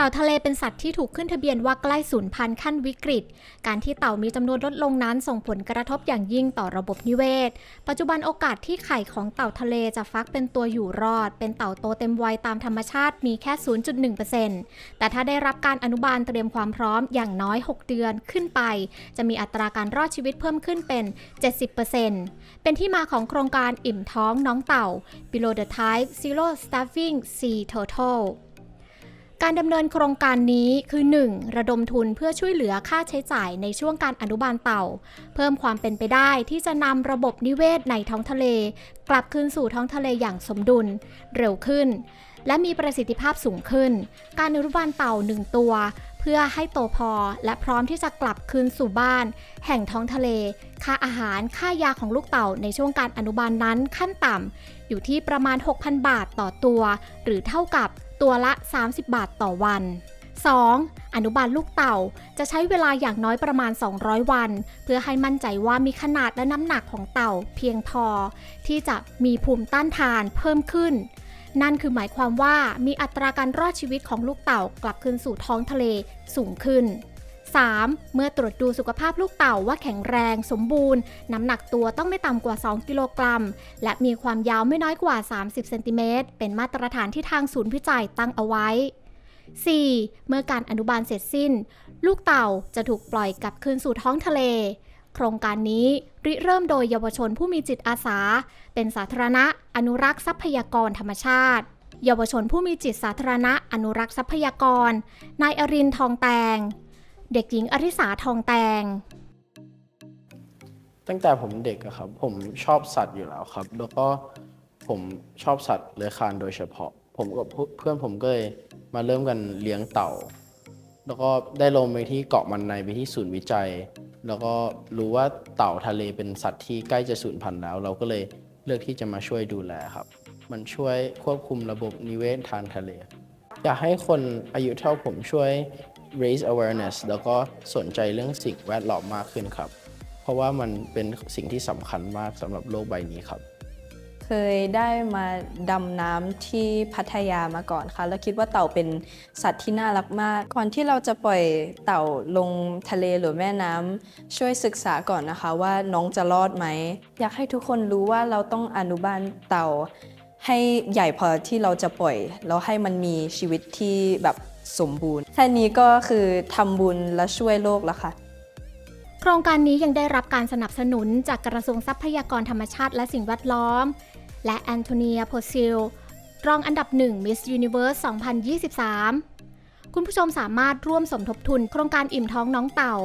่าทะเลเป็นสัตว์ที่ถูกขึ้นทะเบียนว่าใกล้สูญพันธุ์ขั้นวิกฤต การที่เต่ามีจำนวนลดลงนั้นส่งผลกระทบอย่างยิ่งต่อระบบนิเวศ ปัจจุบันโอกาสที่ไข่ของเต่าทะเลจะฟักเป็นตัวอยู่รอด เป็นเต่าโตเต็มวัยตามธรรมชาติมีแค่ 0.1%แต่ถ้าได้รับการอนุบาลเตรียมความพร้อมอย่างน้อย 6 เดือนขึ้นไป จะมีอัตราการรอดชีวิตเพิ่มขึ้นเป็น 70%เป็นที่มาของโครงการอิ่มท้องน้องเต่า Below the Type Zero Starving Sea Total การดำเนินโครงการนี้คือ 1. ระดมทุนเพื่อช่วยเหลือค่าใช้จ่ายในช่วงการอนุบาลเต่า เพิ่มความเป็นไปได้ที่จะนำระบบนิเวศในท้องทะเล กลับคืนสู่ท้องทะเลอย่างสมดุล เร็วขึ้น และมีประสิทธิภาพสูงขึ้น การอนุบาลเต่า1ตัว เพื่อให้โตพอและพร้อมที่จะกลับคืนสู่บ้าน แห่งท้องทะเล ค่าอาหารค่ายาของลูกเต่าในช่วงการอนุบาลนั้นขั้นต่ำอยู่ที่ประมาณ 6,000 บาทต่อตัว หรือเท่ากับ ตัวละ 30 บาทต่อวัน 2. อนุบาลลูกเต่าจะใช้เวลาอย่างน้อยประมาณ 200 วัน เพื่อให้มั่นใจว่ามีขนาดและน้ำหนักของเต่าเพียงพอ ที่จะมีภูมิต้านทานเพิ่มขึ้น นั่นคือหมายความว่ามีอัตราการรอดชีวิตของลูกเต่ากลับคืนสู่ท้องทะเลสูงขึ้น 3. เมื่อตรวจดูสุขภาพลูกเต่าว่าแข็งแรง สมบูรณ์ น้ำหนักตัวต้องไม่ต่ำกว่า 2 กิโลกรัม และมีความยาวไม่น้อยกว่า 30 เซนติเมตร เป็นมาตรฐานที่ทางศูนย์วิจัยตั้งเอาไว้ 4. เมื่อการอนุบาลเสร็จสิ้น ลูกเต่าจะถูกปล่อยกลับคืนสู่ท้องทะเล โครงการนี้ริเริ่มโดยเยาวชนผู้มีจิตอาสา เป็นสาธารณะ อนุรักษ์ทรัพยากรธรรมชาติเยาวชนผู้มีจิตสาธารณะอนุรักษ์ทรัพยากร นายอรินทองแตง เด็กหญิงอริสาทองแตง ตั้งแต่ผมเด็กอะครับ ผมชอบสัตว์อยู่แล้วครับ แล้วก็ผมชอบสัตว์เลื้อยคลานโดยเฉพาะ ผมกับเพื่อนผมก็เลยมาเริ่มกันเลี้ยงเต่า แล้วก็ได้ลงไปที่เกาะมันในไปที่ศูนย์วิจัย แล้วก็รู้ว่าเต่าทะเลเป็นสัตว์ที่ใกล้จะสูญพันธุ์แล้ว เราก็เลยเลือกที่จะมาช่วยดูแลครับ มันช่วยควบคุมระบบนิเวศทางทะเล อยากให้คนอายุเท่าผมช่วย raise awareness แล้วก็สนใจเรื่องสิ่งแวดล้อมมากขึ้นครับ เพราะว่ามันเป็นสิ่งที่สำคัญมากสำหรับโลกใบนี้ครับ เคยได้มาดำน้ำที่พัทยามาก่อนค่ะ แล้วคิดว่าเต่าเป็นสัตว์ที่น่ารักมาก ก่อนที่เราจะปล่อยเต่าลงทะเลหรือแม่น้ำช่วยศึกษาก่อนนะคะ ว่าน้องจะรอดไหม อยากให้ทุกคนรู้ว่าเราต้องอนุบาลเต่าให้ใหญ่พอที่เราจะปล่อย แล้วให้มันมีชีวิตที่แบบ สมบูรณ์ แค่นี้ก็คือทำบุญและช่วยโลกแล้วค่ะ โครงการนี้ยังได้รับการสนับสนุนจากกระทรวงทรัพยากรธรรมชาติและสิ่งแวดล้อม และแอนโทเนียโพซิลรองอันดับหนึ่ง Miss Universe 2023 คุณผู้ชมสามารถร่วมสมทบทุนโครงการอิ่มท้องน้องเต่า